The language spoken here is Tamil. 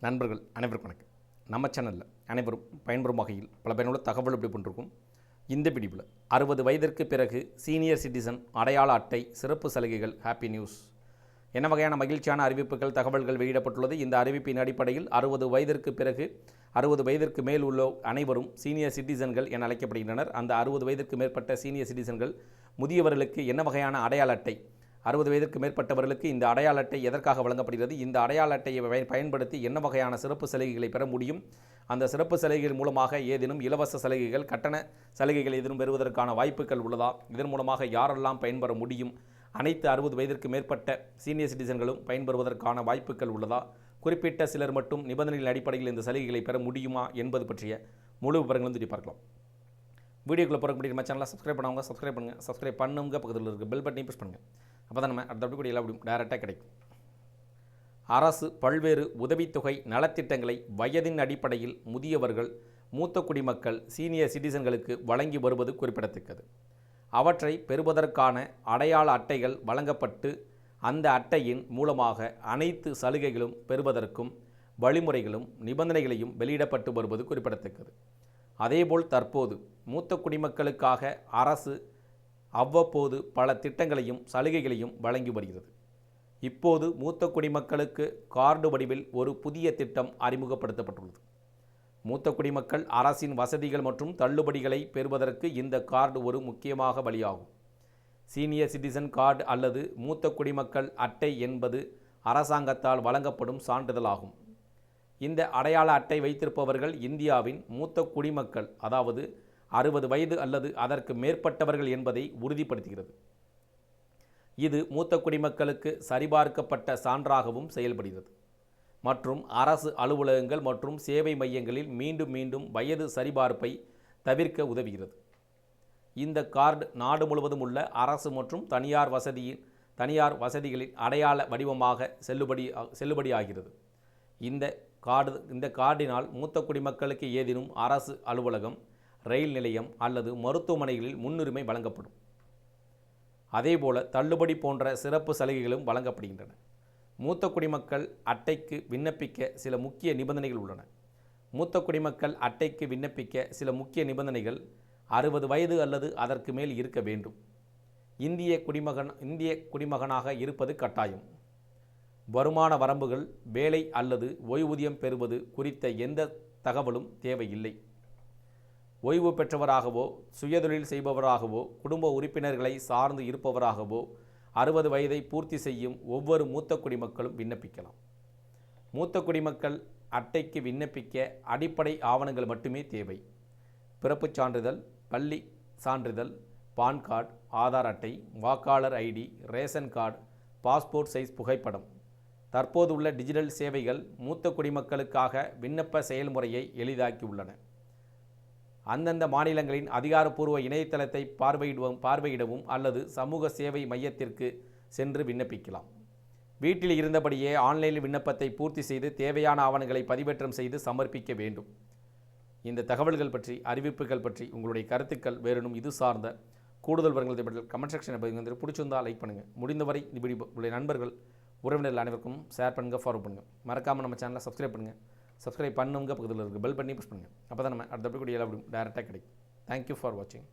நண்பர்கள் அனைவருக்கும் வணக்கம். நம்ம சேனலில் அனைவரும் பயன்பெறும் வகையில் பல பயனுள்ள தகவல் இப்படி பண்ணிருக்கும் இந்த பிடிப்பில் அறுபது வயதிற்கு பிறகு சீனியர் சிட்டிசன் அடையாள அட்டை சிறப்பு சலுகைகள் ஹாப்பி நியூஸ் என்ன வகையான மகிழ்ச்சியான அறிவிப்புகள் தகவல்கள் வெளியிடப்பட்டுள்ளது? இந்த அறிவிப்பின் அடிப்படையில் அறுபது வயதிற்கு பிறகு அறுபது வயதிற்கு மேல் உள்ள அனைவரும் சீனியர் சிட்டிசன்கள் என அழைக்கப்படுகின்றனர். அந்த அறுபது வயதிற்கு மேற்பட்ட சீனியர் சிட்டிசன்கள் முதியவர்களுக்கு என்ன வகையான அடையாள அட்டை அறுபது வயதிற்கு மேற்பட்டவர்களுக்கு இந்த அடையாள அட்டை எதற்காக வழங்கப்படுகிறது? இந்த அடையாள அட்டையை பயன்- பயன்படுத்தி என்ன வகையான சிறப்பு சலுகைகளை பெற முடியும்? அந்த சிறப்பு சலுகைகள் மூலமாக ஏதேனும் இலவச சலுகைகள் கட்டண சலுகைகள் எதிரும் பெறுவதற்கான வாய்ப்புகள் உள்ளதா? இதன் மூலமாக யாரெல்லாம் பயன்பெற முடியும்? அனைத்து அறுபது வயதிற்கு மேற்பட்ட சீனியர் சிட்டிசன்களும் பயன்பெறுவதற்கான வாய்ப்புகள் உள்ளதா? குறிப்பிட்ட சிலர் மட்டும் நிபந்தனைகளின் அடிப்படையில் இந்த சலுகைகளை பெற முடியுமா என்பது பற்றிய முழு விவரங்களும் தெரிவி பார்க்கலாம். வீடியோக்குள்ளே பிறக்க முடியும் நம்ம சேனலை சப்ஸ்கிரைப் பண்ணவங்க சப்ஸ்கிரைப் பண்ணுங்கள் சப்ஸ்கிரைப் பண்ணுங்க பக்கத்தில் இருக்க பெல் பட்டனையும் ப்ரெஸ் பண்ணுங்கள் அப்போ தான் நம்ம அடுத்த அப்படி எல்லாம் அப்படி டேரெக்டாக கிடைக்கும். அரசு பல்வேறு உதவித்தொகை நலத்திட்டங்களை வயதின் அடிப்படையில் முதியவர்கள் மூத்த குடிமக்கள் சீனியர் சிட்டிசன்களுக்கு வழங்கி வருவது குறிப்பிடத்தக்கது. அவற்றை பெறுவதற்கான அடையாள அட்டைகள் வழங்கப்பட்டு அந்த அட்டையின் மூலமாக அனைத்து சலுகைகளும் பெறுவதற்கும் வழிமுறைகளும் நிபந்தனைகளையும் வெளியிடப்பட்டு வருவது குறிப்பிடத்தக்கது. அதேபோல் தற்போது மூத்த குடிமக்களுக்காக அரசு அவ்வப்போது பல திட்டங்களையும் சலுகைகளையும் வழங்கி வருகிறது. இப்போது மூத்த குடிமக்களுக்கு கார்டு வடிவில் ஒரு புதிய திட்டம் அறிமுகப்படுத்தப்பட்டுள்ளது. மூத்த குடிமக்கள் அரசின் வசதிகள் மற்றும் தள்ளுபடிகளை பெறுவதற்கு இந்த கார்டு ஒரு முக்கியமாக வழியாகும். சீனியர் சிட்டிசன் கார்டு அல்லது மூத்த குடிமக்கள் அட்டை என்பது அரசாங்கத்தால் வழங்கப்படும் சான்றிதழாகும். இந்த அடையாள அட்டை வைத்திருப்பவர்கள் இந்தியாவின் மூத்த குடிமக்கள் அதாவது அறுபது வயது அல்லது அதற்கு மேற்பட்டவர்கள் என்பதை உறுதிப்படுத்துகிறது. இது மூத்த குடிமக்களுக்கு சரிபார்க்கப்பட்ட சான்றாகவும் செயல்படுகிறது. மற்றும் அரசு அலுவலகங்கள் மற்றும் சேவை மையங்களில் மீண்டும் மீண்டும் வயது சரிபார்ப்பை தவிர்க்க உதவுகிறது. இந்த கார்டு நாடு முழுவதும் உள்ள அரசு மற்றும் தனியார் வசதியின் தனியார் வசதிகளின் அடையாள வடிவமாக செல்லுபடி செல்லுபடியாகிறது. இந்த கார்டு இந்த கார்டினால் மூத்த குடிமக்களுக்கு ஏதேனும் அரசு அலுவலகம் ரயில் நிலையம் அல்லது மருத்துவமனைகளில் முன்னுரிமை வழங்கப்படும். அதேபோல தள்ளுபடி போன்ற சிறப்பு சலுகைகளும் வழங்கப்படுகின்றன. மூத்த குடிமக்கள் அட்டைக்கு விண்ணப்பிக்க சில முக்கிய நிபந்தனைகள் உள்ளன. மூத்த குடிமக்கள் அட்டைக்கு விண்ணப்பிக்க சில முக்கிய நிபந்தனைகள் அறுபது வயது அல்லது அதற்கு மேல் இருக்க வேண்டும். இந்திய குடிமகன் இந்திய குடிமகனாக இருப்பது கட்டாயம். வருமான வரம்புகள் வேலை அல்லது ஓய்வூதியம் பெறுவது குறித்த எந்த தகவலும் தேவையில்லை. ஓய்வு பெற்றவராகவோ சுயதொழில் செய்பவராகவோ குடும்ப உறுப்பினர்களை சார்ந்து இருப்பவராகவோ அறுபது வயதை பூர்த்தி செய்யும் ஒவ்வொரு மூத்த குடிமக்களும் விண்ணப்பிக்கலாம். மூத்த குடிமக்கள் அட்டைக்கு விண்ணப்பிக்க அடிப்படை ஆவணங்கள் மட்டுமே தேவை. பிறப்புச் சான்றிதழ் பள்ளி சான்றிதழ் பான் கார்டு ஆதார் அட்டை வாக்காளர் ID ration card passport size புகைப்படம். தற்போது உள்ள டிஜிட்டல் சேவைகள் மூத்த குடிமக்களுக்காக விண்ணப்ப செயல்முறையை எளிதாக்கியுள்ளன அந்தந்த மாநிலங்களின் அதிகாரப்பூர்வ இணையதளத்தை பார்வையிடவும் பார்வையிடவும் அல்லது சமூக சேவை மையத்திற்கு சென்று விண்ணப்பிக்கலாம். வீட்டில் இருந்தபடியே ஆன்லைனில் விண்ணப்பத்தை பூர்த்தி செய்து தேவையான ஆவணங்களை பதிவேற்றம் செய்து சமர்ப்பிக்க வேண்டும். இந்த தகவல்கள் பற்றி அறிவிப்புகள் பற்றி உங்களுடைய கருத்துக்கள் வேறெனும் இது சார்ந்த கூடுதல் விவரங்களை பற்றி கமெண்ட் செக்ஷனை பதிவு பிடிச்சிருந்தா லைக் பண்ணுங்கள் முடிந்தவரை இப்படி உங்களுடைய நண்பர்கள் உறவினர்கள் அனைவருக்கும் ஷேர் பண்ணுங்கள் ஃபாலோ பண்ணுங்கள் மறக்காமல் நம்ம சேனலை சப்ஸ்கிரைப் பண்ணுங்கள் சப்ஸ்கிரைப் பண்ணுங்க பக்கத்தில் இருக்குது பெல் பண்ணி புஷ் பண்ணுங்கள் அப்போ தான் நம்ம அடுத்த அப்படி எல்லாம் அப்படி டேரெக்டாக கிடைக்கும். தேங்க்யூ ஃபார் வாட்சிங்